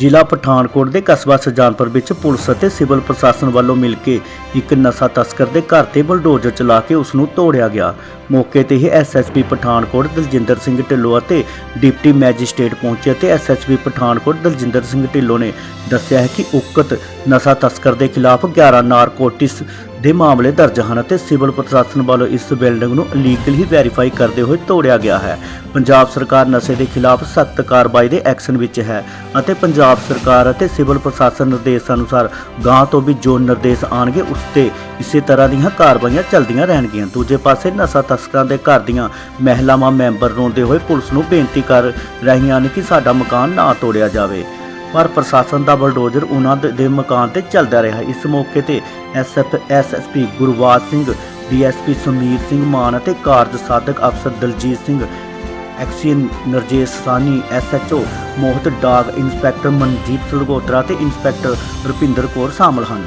ਜ਼ਿਲ੍ਹਾ ਪਠਾਨਕੋਟ ਦੇ ਕਸਬਾ ਸਜਾਨਪੁਰ ਵਿੱਚ ਪੁਲਿਸ ਅਤੇ ਸਿਵਲ ਪ੍ਰਸ਼ਾਸਨ ਵੱਲੋਂ ਮਿਲ ਕੇ ਇੱਕ ਨਸ਼ਾ ਤਸਕਰ ਦੇ ਘਰ ਤੇ ਬਲਡੋਜ਼ਰ ਚਲਾ ਕੇ ਉਸ ਨੂੰ ਤੋੜਿਆ ਗਿਆ। ਮੌਕੇ ਤੇ ਹੀ ਐਸਐਸਪੀ ਪਠਾਨਕੋਟ ਦਲਜਿੰਦਰ ਸਿੰਘ ਢਿੱਲੋਂ ਅਤੇ ਡਿਪਟੀ ਮੈਜਿਸਟ੍ਰੇਟ ਪਹੁੰਚੇ ਅਤੇ ਐਸਐਸਪੀ ਪਠਾਨਕੋਟ ਦਲਜਿੰਦਰ ਸਿੰਘ ਢਿੱਲੋਂ ਨੇ ਦੱਸਿਆ ਹੈ ਕਿ ਉਕਤ ਨਸ਼ਾ ਤਸਕਰ ਦੇ ਖਿਲਾਫ 11 ਨਾਰਕੋਟਿਸ ਦੇ ਮਾਮਲੇ ਦਰਜ ਹਨ ਅਤੇ ਸਿਵਲ ਪ੍ਰਸ਼ਾਸਨ ਵੱਲੋਂ ਇਸ ਬਿਲਡਿੰਗ ਨੂੰ ਇਲੀਗਲ ਹੀ ਵੈਰੀਫਾਈ ਕਰਦੇ ਹੋਏ ਤੋੜਿਆ ਗਿਆ ਹੈ। ਪੰਜਾਬ ਸਰਕਾਰ ਨਸ਼ੇ ਦੇ ਖਿਲਾਫ ਸਖਤ ਕਾਰਵਾਈ ਦੇ ਐਕਸ਼ਨ ਵਿੱਚ ਹੈ ਅਤੇ ਪੰਜਾਬ ਸਰਕਾਰ ਅਤੇ ਸਿਵਲ ਪ੍ਰਸ਼ਾਸਨ ਨਿਰਦੇਸ਼ ਅਨੁਸਾਰ ਗਾਂ ਤੋਂ ਵੀ ਜੋ ਨਿਰਦੇਸ਼ ਆਣਗੇ ਉਸ ਤੇ ਇਸੇ ਤਰ੍ਹਾਂ ਦੀਆਂ ਕਾਰਵਾਈਆਂ ਚੱਲਦੀਆਂ ਰਹਿਣਗੀਆਂ। ਦੂਜੇ ਪਾਸੇ ਨਸ਼ਾ ਤਸਕਰਾਂ ਦੇ ਘਰ ਦੀਆਂ ਮਹਿਲਾਵਾਂ ਮੈਂਬਰ ਰੋਂਦੇ ਹੋਏ ਪੁਲਿਸ ਨੂੰ ਬੇਨਤੀ ਕਰ ਰਹੀਆਂ ਨੇ ਕਿ ਸਾਡਾ ਮਕਾਨ ਨਾ ਤੋੜਿਆ ਜਾਵੇ। ਪਰ ਪ੍ਰਸ਼ਾਸਨ ਦਾ ਬਲਡੋਜ਼ਰ ਉਹਨਾਂ ਦੇ- ਦੇ ਮਕਾਨ ਤੇ ਚੱਲਦਾ ਰਿਹਾ। ਇਸ ਮੌਕੇ ਤੇ SF SSP Gurwaj Singh DSP Sameer Singh Maan ਅਤੇ ਕਾਰਜ ਸਾਧਕ ਅਫਸਰ ਦਲਜੀਤ ਸਿੰਘ, ਐਕਸੀਅਨ ਨਰਜੇਸ਼ ਸਾਨੀ ਐਸਐਚਓ ਮੋਹਿਤ ਡਾਗ ਇੰਸਪੈਕਟਰ ਮਨਜੀਤ ਸਲਗੋਤਰਾ ਤੇ ਇੰਸਪੈਕਟਰ ਰੁਪਿੰਦਰ ਕੌਰ ਸ਼ਾਮਲ ਹਨ।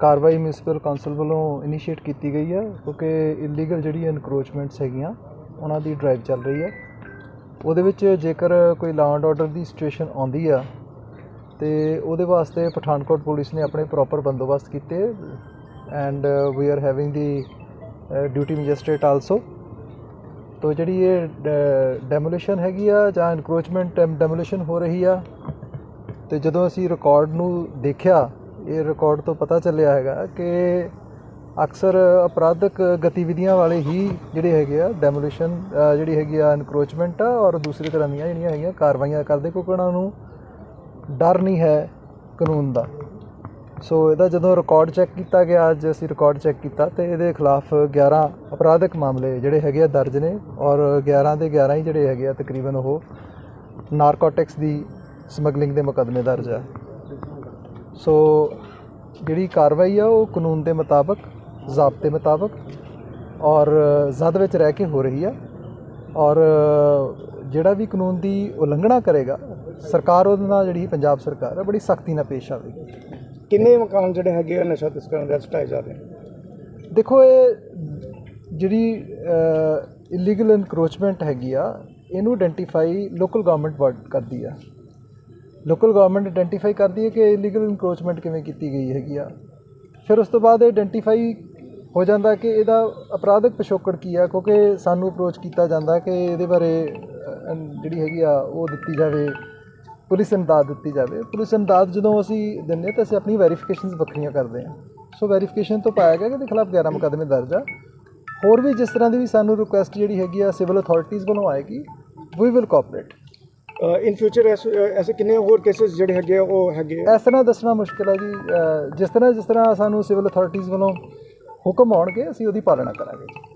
ਕਾਰਵਾਈ ਮਿਊਨਿਸਪਲ ਕਾਉਂਸਲ ਵੱਲੋਂ ਇਨੀਸ਼ੀਏਟ ਕੀਤੀ ਗਈ ਹੈ ਕਿਉਂਕਿ ਇਲੀਗਲ ਜਿਹੜੀ ਇਨਕਰੋਚਮੈਂਟਸ ਹੈਗੀਆਂ, ਉਹਨਾਂ ਦੀ ਡਰਾਈਵ ਚੱਲ ਰਹੀ ਹੈ। ਉਹਦੇ ਵਿੱਚ ਜੇਕਰ ਕੋਈ ਲਾਅ ਐਂਡ ਆਰਡਰ ਦੀ ਸਿਚੁਏਸ਼ਨ ਆਉਂਦੀ ਆ, ਤੇ ਉਹਦੇ ਵਾਸਤੇ ਪਠਾਨਕੋਟ ਪੁਲਿਸ ਨੇ ਆਪਣੇ ਪ੍ਰੋਪਰ ਬੰਦੋਬਸਤ ਕੀਤੇ and we are having the duty magistrate also ਤੋ ਜਿਹੜੀ ਇਹ ਡੈਮੋਲੀਸ਼ਨ ਹੈਗੀ ਆ ਜਾਂ ਇਨਕਰੋਚਮੈਂਟ ਡੈਮੋਲੀਸ਼ਨ ਹੋ ਰਹੀ ਆ, ਤੇ ਜਦੋਂ ਅਸੀਂ ਰਿਕਾਰਡ ਨੂੰ ਦੇਖਿਆ, ਇਹ ਰਿਕਾਰਡ ਤੋਂ ਪਤਾ ਚੱਲਿਆ ਹੈਗਾ ਕਿ ਅਕਸਰ ਅਪਰਾਧਕ ਗਤੀਵਿਧੀਆਂ ਵਾਲੇ ਹੀ ਜਿਹੜੇ ਹੈਗੇ ਆ ਡੈਮੋਲੀਸ਼ਨ ਜਿਹੜੀ ਹੈਗੀ ਆ ਇਨਕਰੋਚਮੈਂਟ ਆ ਔਰ ਦੂਸਰੀ ਤਰ੍ਹਾਂ ਦੀਆਂ ਜਿਹੜੀਆਂ ਹੈਗੀਆਂ ਕਾਰਵਾਈਆਂ ਕਰਦੇ, ਕਿਉਂਕਿ ਉਹਨਾਂ ਨੂੰ ਡਰ ਨਹੀਂ ਹੈ ਕਾਨੂੰਨ ਦਾ। ਸੋ ਇਹਦਾ ਜਦੋਂ ਰਿਕਾਰਡ ਚੈੱਕ ਕੀਤਾ ਗਿਆ, ਅੱਜ ਅਸੀਂ ਰਿਕਾਰਡ ਚੈੱਕ ਕੀਤਾ ਤੇ ਇਹਦੇ ਖਿਲਾਫ 11 ਅਪਰਾਧਕ ਮਾਮਲੇ ਜਿਹੜੇ ਹੈਗੇ ਆ ਦਰਜ ਨੇ ਔਰ 11 ਦੇ 11 ਹੀ ਜਿਹੜੇ ਹੈਗੇ ਆ ਤਕਰੀਬਨ ਉਹ ਨਾਰਕੋਟਿਕਸ ਦੀ ਸਮਗਲਿੰਗ ਦੇ ਮੁਕੱਦਮੇ ਦਰਜ ਆ। ਸੋ ਜਿਹੜੀ ਕਾਰਵਾਈ ਆ ਉਹ ਕਾਨੂੰਨ ਦੇ ਮੁਤਾਬਕ ਜ਼ਾਬਤੇ ਮੁਤਾਬਕ ਔਰ ਜ਼ਦ ਵਿੱਚ ਰਹਿ ਕੇ ਹੋ ਰਹੀ ਆ ਔਰ ਜਿਹੜਾ ਵੀ ਕਾਨੂੰਨ ਦੀ ਉਲੰਘਣਾ ਕਰੇਗਾ ਸਰਕਾਰ ਉਹਦੇ ਨਾਲ ਜਿਹੜੀ ਪੰਜਾਬ ਸਰਕਾਰ ਹੈ ਬੜੀ ਸਖਤੀ ਨਾਲ ਪੇਸ਼ ਆਵੇਗੀ ਕਿੰਨੇ ਮਕਾਨ ਜਿਹੜੇ ਹੈਗੇ ਆ ਨਸ਼ਾ ਤਸਕਰਾਂ ਦੇ ਸਟਾਏ ਜਾ ਰਹੇ ਨੇ ਦੇਖੋ ਇਹ ਜਿਹੜੀ ਇਲੀਗਲ ਇਨਕਰੋਚਮੈਂਟ ਹੈਗੀ ਆ ਇਹਨੂੰ ਆਇਡੈਂਟੀਫਾਈ ਲੋਕਲ ਗਵਰਨਮੈਂਟ ਵਰਡ ਕਰਦੀ ਆ ਲੋਕਲ ਗਵਰਨਮੈਂਟ ਆਇਡੈਂਟੀਫਾਈ ਕਰਦੀ ਹੈ ਕਿ ਇਲੀਗਲ ਇਨਕਰੋਚਮੈਂਟ ਕਿਵੇਂ ਕੀਤੀ ਗਈ ਹੈਗੀ ਆ ਫਿਰ ਉਸ ਤੋਂ ਬਾਅਦ ਆਇਡੈਂਟੀਫਾਈ ਹੋ ਜਾਂਦਾ ਕਿ ਇਹਦਾ ਅਪਰਾਧਿਕ ਪਿਛੋਕੜ ਕੀ ਆ ਕਿਉਂਕਿ ਸਾਨੂੰ ਅਪਰੋਚ ਕੀਤਾ ਜਾਂਦਾ ਕਿ ਇਹਦੇ ਬਾਰੇ ਜਿਹੜੀ ਹੈਗੀ ਆ ਉਹ ਦਿੱਤੀ ਜਾਵੇ ਪੁਲਿਸ ਇਮਦਾਦ ਦਿੱਤੀ ਜਾਵੇ। ਪੁਲਿਸ ਇਮਦਾਦ ਜਦੋਂ ਅਸੀਂ ਦਿੰਦੇ ਤਾਂ ਅਸੀਂ ਆਪਣੀ ਵੈਰੀਫਿਕੇਸ਼ਨਸ ਵੱਖਰੀਆਂ ਕਰਦੇ ਹਾਂ ਸੋ ਵੈਰੀਫਿਕੇਸ਼ਨ ਤੋਂ ਪਾਇਆ ਗਿਆ ਕਿ ਇਹਦੇ ਖਿਲਾਫ 11 ਮੁਕੱਦਮੇ ਦਰਜ ਆ। ਹੋਰ ਵੀ ਜਿਸ ਤਰ੍ਹਾਂ ਦੀ ਵੀ ਸਾਨੂੰ ਰਿਕੁਐਸਟ ਜਿਹੜੀ ਹੈਗੀ ਆ ਸਿਵਲ ਅਥਾਰਟੀਜ਼ ਵੱਲੋਂ ਆਏਗੀ we will cooperate in future ਐਸੇ ਕਿੰਨੇ ਹੋਰ ਕੇसेस ਜਿਹੜੇ ਹੈਗੇ ਉਹ ਹੈਗੇ? ਇਸ ਤਰ੍ਹਾਂ ਦੱਸਣਾ ਮੁਸ਼ਕਿਲ ਹੈ ਜੀ। ਜਿਸ ਤਰ੍ਹਾਂ ਜਿਸ ਤਰ੍ਹਾਂ ਸਾਨੂੰ ਸਿਵਲ ਅਥਾਰਟੀਜ਼ ਵੱਲੋਂ ਹੁਕਮ ਆਉਣਗੇ ਅਸੀਂ ਉਹਦੀ ਪਾਲਣਾ ਕਰਾਂਗੇ।